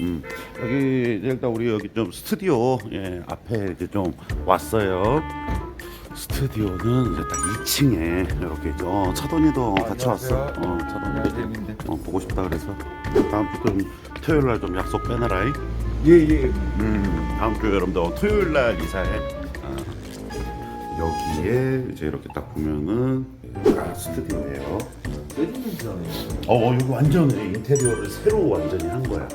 음. 여기 일단 우리 여기 좀 스튜디오 예, 앞에 이제 좀 왔어요. 스튜디오는 이제 딱 2층에 이렇게. 어, 차돈이도 같이 왔어. 어, 차돈이도 어, 보고 싶다 그래서 다음 주 좀 토요일 날 좀 약속 빼놔라. 이. 예예. 음, 다음 주에 여러분들 토요일 날 이사해. 아, 여기에 이제 이렇게 딱 보면은 아, 스튜디오예요. 어, 어, 여기 완전 인테리어를 새로 완전히 한 거야.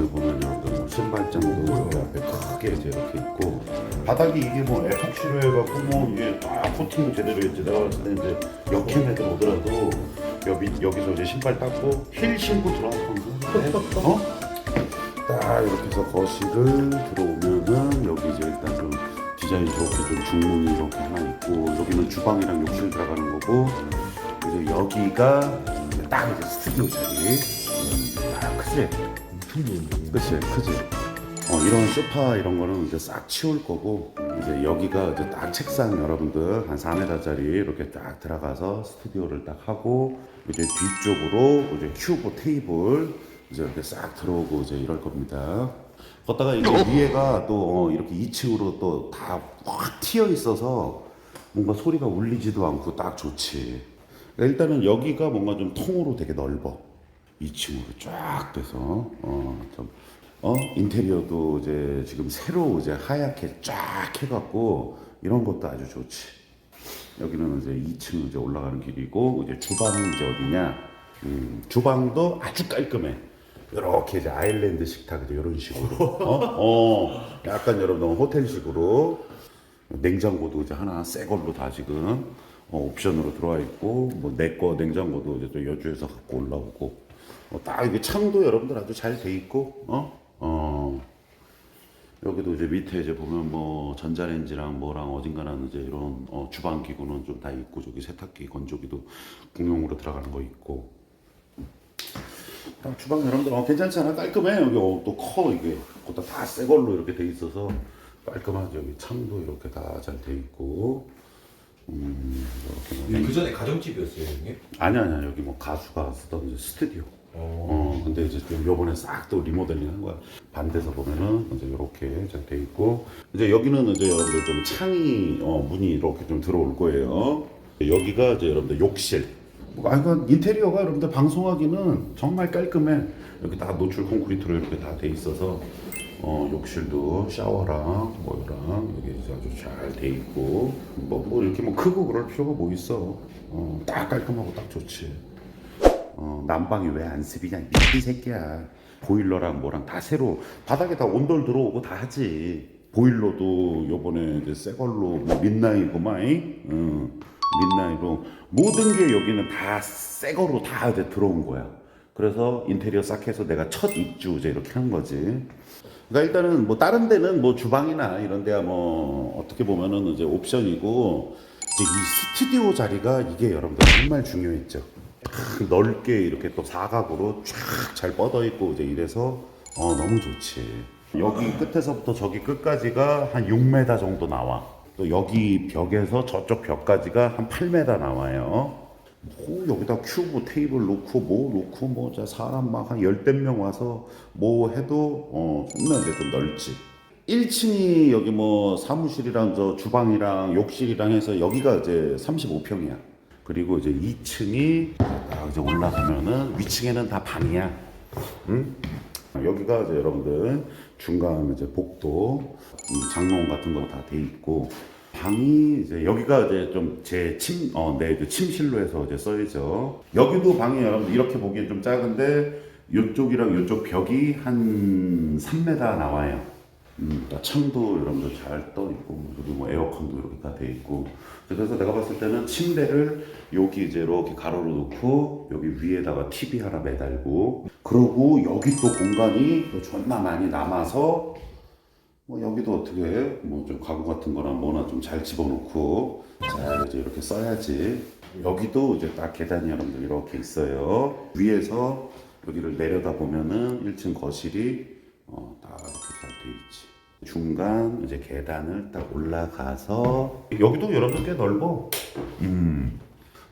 어, 여기 보면 뭐 신발장도 여기 앞에 크게 이제 이렇게 있고 바닥이 이게 뭐 에폭시로 해갖고 뭐 이게 딱 코팅 제대로 했지. 내가 봤을 때 이제 역캠 애들 오더라도 여기 여기서 이제 신발 닦고 힐 신고 들어왔거든. 어? 딱 이렇게 해서 거실을 들어오면은 여기 이제 일단 좀 디자인 좋게 좀 중문이 이렇게 하나 있고 여기는 주방이랑 욕실 들어가는 거고 이제 여기가 딱 이제 스튜디오 자리 음, 딱 크지? 그치 크지? 어, 이런 소파 이런 거는 이제 싹 치울 거고 이제 여기가 이제 딱 책상 여러분들 한 4m짜리 이렇게 딱 들어가서 스튜디오를 딱 하고 이제 뒤쪽으로 이제 큐브 테이블 이제 이렇게 싹 들어오고 이제 이럴 겁니다. 걷다가 이제 위에가 또 어, 이렇게 2층으로 또 다 확 튀어 있어서 뭔가 소리가 울리지도 않고 딱 좋지. 그러니까 일단은 여기가 뭔가 좀 통으로 되게 넓어. 2층으로 쫙 돼서 어, 좀, 어 인테리어도 이제 지금 새로 이제 하얗게 쫙 해갖고 이런 것도 아주 좋지. 여기는 이제 2층 이제 올라가는 길이고 이제 주방은 이제 어디냐? 음, 주방도 아주 깔끔해. 이렇게 이제 아일랜드 식탁 이제 이런 식으로. 어? 어, 약간 여러분 호텔식으로 냉장고도 이제 하나 새 걸로 다 지금 어, 옵션으로 들어와 있고 뭐 내 거 냉장고도 이제 또 여주에서 갖고 올라오고 어, 딱 이게 창도 여러분들 아주 잘 돼 있고 어? 어. 여기도 이제 밑에 이제 보면 뭐 전자레인지랑 뭐랑 어딘가는 이제 이런 어, 주방 기구는 좀 다 있고 저기 세탁기 건조기도 공용으로 들어가는 거 있고. 아, 주방 여러분들 어, 괜찮잖아 깔끔해. 여기 어, 또커 이게. 거기다 다새 걸로 이렇게 돼 있어서 깔끔하죠. 여기 창도 이렇게 다 잘 돼 있고. 음 이렇게. 그 전에 가정집이었어요, 형님? 아니 아니야 여기 뭐 가수가 쓰던 이제 스튜디오 어 근데 이제 또 요번에 싹 또 리모델링 한 거야. 반대서 보면은 이제 이렇게 잘 돼 있고 이제 여기는 이제 여러분들 좀 창이 어 문이 이렇게 좀 들어올 거예요. 여기가 이제 여러분들 욕실. 뭐, 아 이거 인테리어가 여러분들 방송하기는 정말 깔끔해. 여기 다 노출 콘크리트로 이렇게 다 돼 있어서 어 욕실도 샤워랑 뭐랑 여기 이제 아주 잘 돼 있고 뭐, 뭐 이렇게 뭐 크고 그럴 필요가 뭐 있어. 어 딱 깔끔하고 딱 좋지 어, 난방이 왜 안 습이냐 이 새끼야 보일러랑 뭐랑 다 새로 바닥에 다 온돌 들어오고 다 하지 보일러도 요번에 이제 새 걸로 뭐 민나이구만 응. 민나이로 모든 게 여기는 다 새 거로 다 이제 들어온 거야 그래서 인테리어 싹 해서 내가 첫 입주 이제 이렇게 한 거지 그러니까 일단은 뭐 다른 데는 뭐 주방이나 이런 데야 뭐 어떻게 보면은 이제 옵션이고 이제 이 스튜디오 자리가 이게 여러분들 정말 중요했죠. 탁 넓게 이렇게 또 사각으로 쫙 잘 뻗어 있고 이제 이래서 어 너무 좋지. 여기 끝에서부터 저기 끝까지가 한 6m 정도 나와. 또 여기 벽에서 저쪽 벽까지가 한 8m 나와요. 뭐 여기다 큐브 테이블 놓고 뭐 놓고 뭐 자 사람 막 한 열댓 명 와서 뭐 해도 어 존나 이제 좀 넓지. 1층이 여기 뭐 사무실이랑 저 주방이랑 욕실이랑 해서 여기가 이제 35평이야. 그리고 이제 2층이 딱 이제 올라가면은 위층에는 다 방이야. 응? 여기가 이제 여러분들 중간 이제 복도 음, 장롱 같은 거 다 돼 있고 방이 이제 여기가 이제 좀 제 침, 어, 내 이제 침실로 해서 이제 써야죠. 여기도 방이 여러분들 이렇게 보기엔 좀 작은데 이쪽이랑 이쪽 벽이 한 3m 나와요. 음, 다 창도 여러분들 잘떠 있고 그리고 뭐 에어컨도 이렇게 다 돼 있고. 그래서 내가 봤을 때는 침대를 여기 이제 이렇게 가로로 놓고 여기 위에다가 TV 하나 매달고 그러고 여기 또 공간이 또 존나 많이 남아서 뭐 여기도 어떻게 뭐 좀 가구 같은 거나 뭐나 좀 잘 집어넣고 잘 이제 이렇게 써야지. 여기도 이제 딱 계단이 여러분들 이렇게 있어요. 위에서 여기를 내려다 보면은 1층 거실이 어, 다 돼 있지 중간 이제 계단을 딱 올라가서 여기도 여러분들 꽤 넓어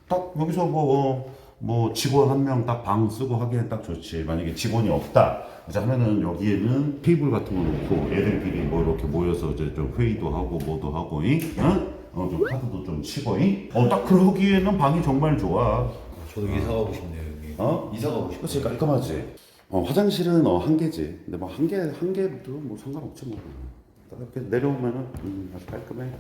딱 여기서 뭐, 뭐 직원 한 명 딱 방 쓰고 하기엔 딱 좋지. 만약에 직원이 없다. 이제 하면은 여기에는 테이블 같은 거 놓고 애들끼리 뭐 이렇게 모여서 이제 좀 회의도 하고 뭐도 하고 이 어? 어, 좀 카드도 좀 치고 이 어, 딱 그러기에는 방이 정말 좋아 저도 이사 가고 싶네요, 형님. 어? 이사 가고 싶어. 그렇지 깔끔하지. 어 화장실은 어, 한 개지. 근데 뭐 한 개 한 개도 뭐 상관없지 뭐. 딱 이렇게 내려오면은 음, 아주 깔끔해.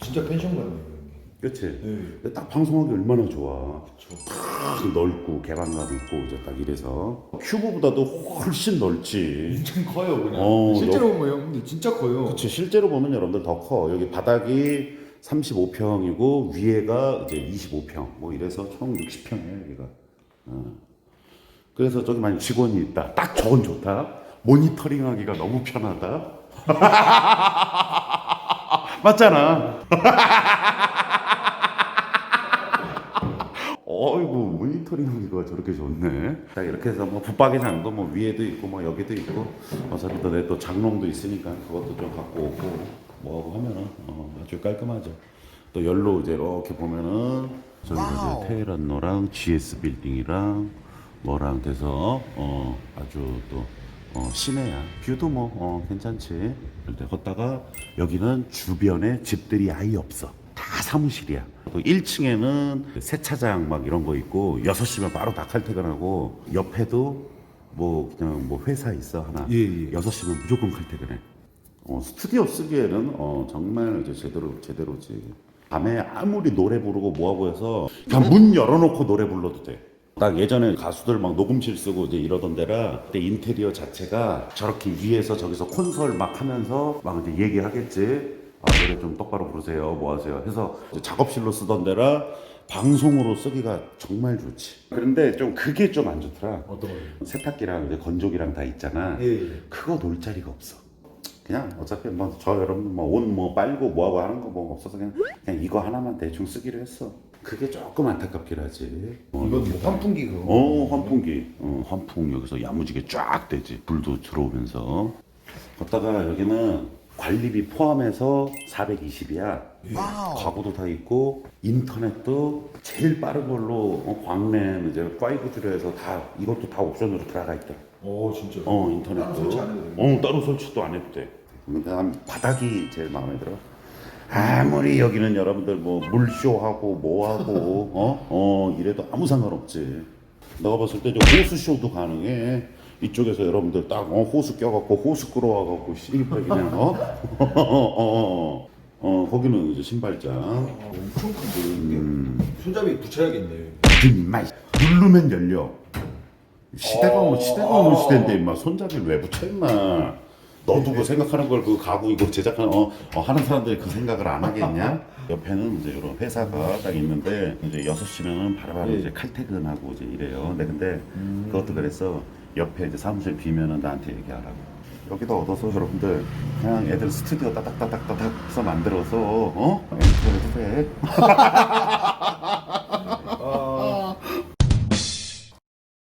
진짜 펜션 같네요, 형님. 그렇지. 네. 근데 딱 방송하기 얼마나 좋아. 딱 넓고 개방감 있고 이제 딱 이래서 큐브보다도 훨씬 넓지. 엄청 커요 그냥 어, 실제로 보면 형 근데 진짜 커요 그렇지. 실제로 보면 여러분들 더 커. 여기 바닥이 35평이고 위에가 이제 25평. 뭐 이래서 총 60평이에요 여기가. 어. 그래서 저기 만약 직원이 있다. 딱 저건 좋다. 모니터링 하기가 너무 편하다. 맞잖아. 어이구 모니터링 하기가 저렇게 좋네. 자 이렇게 해서 뭐 붙박이장도 뭐 위에도 있고 뭐 여기도 있고 어차피 또 내 또 장롱도 있으니까 그것도 좀 갖고 오고 뭐하고 하면은 어, 아주 깔끔하죠. 또 열로 이제 이렇게 보면은 저기가 이제 테헤란노랑 GS 빌딩이랑 뭐랑 돼서 어 아주 또 어, 시내야 뷰도 뭐 어, 괜찮지. 근데 걷다가 여기는 주변에 집들이 아예 없어. 다 사무실이야. 또 1층에는 세차장 막 이런 거 있고 6시면 바로 다 칼퇴근하고 옆에도 뭐 그냥 뭐 회사 있어 하나. 예, 예. 6시면 무조건 칼퇴근해. 어, 스튜디오 쓰기에는 어, 정말 이제 제대로 제대로지. 밤에 아무리 노래 부르고 뭐하고 해서 그냥 문 열어놓고 노래 불러도 돼. 딱 예전에 가수들 막 녹음실 쓰고 이제 이러던 데라 그때 인테리어 자체가 저렇게 위에서 저기서 콘솔 막 하면서 막 이제 얘기하겠지. 아 노래 좀 똑바로 부르세요. 뭐 하세요. 해서 작업실로 쓰던 데라 방송으로 쓰기가 정말 좋지. 그런데 좀 그게 좀 안 좋더라. 어떤 거요? 세탁기랑 이제 건조기랑 다 있잖아. 예, 예. 그거 놀 자리가 없어. 그냥 어차피 뭐 저 여러분 뭐 옷 뭐 빨고 뭐하고 하는 거 뭐 없어서 그냥 그냥 이거 하나만 대충 쓰기로 했어. 그게 조금 안타깝긴 하지. 어, 이건 뭐 환풍기 그거. 어 환풍기. 어 환풍 여기서 야무지게 쫙 되지. 불도 들어오면서. 걷다가 여기는 관리비 포함해서 420이야. 가구도 다 있고 인터넷도 제일 빠른 걸로 어, 광랜 이제 5G로 해서 다 이것도 다 옵션으로 들어가 있다. 어, 진짜. 어 인터넷도 따로 설치 안 해도 돼요? 어 따로 설치도 안 해도 돼. 그다음 바닥이 제일 마음에 들어. 아무리 여기는 여러분들 뭐 물쇼하고 뭐하고 어 어 이래도 아무 상관없지. 내가 봤을 때 저 호수쇼도 가능해. 이쪽에서 여러분들 딱 어, 호수 껴갖고 호수 끌어와갖고 씨발 그냥 어? 어, 어, 어, 어, 거기는 이제 신발장. 엄청 큰데, 형님. 손잡이 붙여야겠네요. 임마 누르면 열려. 시대가 뭐 시대가 어느 시대인데 임마 손잡이를 왜 붙여 임마. 너도 그 생각하는 걸 그 가구 이거 제작하는 어, 어, 하는 사람들이 그 생각을 안 하겠냐? 옆에는 이제 이런 회사가 딱 있는데 이제 6시면은 바로바로 이제 칼퇴근하고 이제 이래요. 근데 근데 그것도 그랬어. 옆에 이제 사무실 비면은 나한테 얘기하라고. 여기다 얻어서 여러분들 그냥 애들 스튜디오 따닥따닥따닥 해서 만들어서 어? 엔터 해도 돼.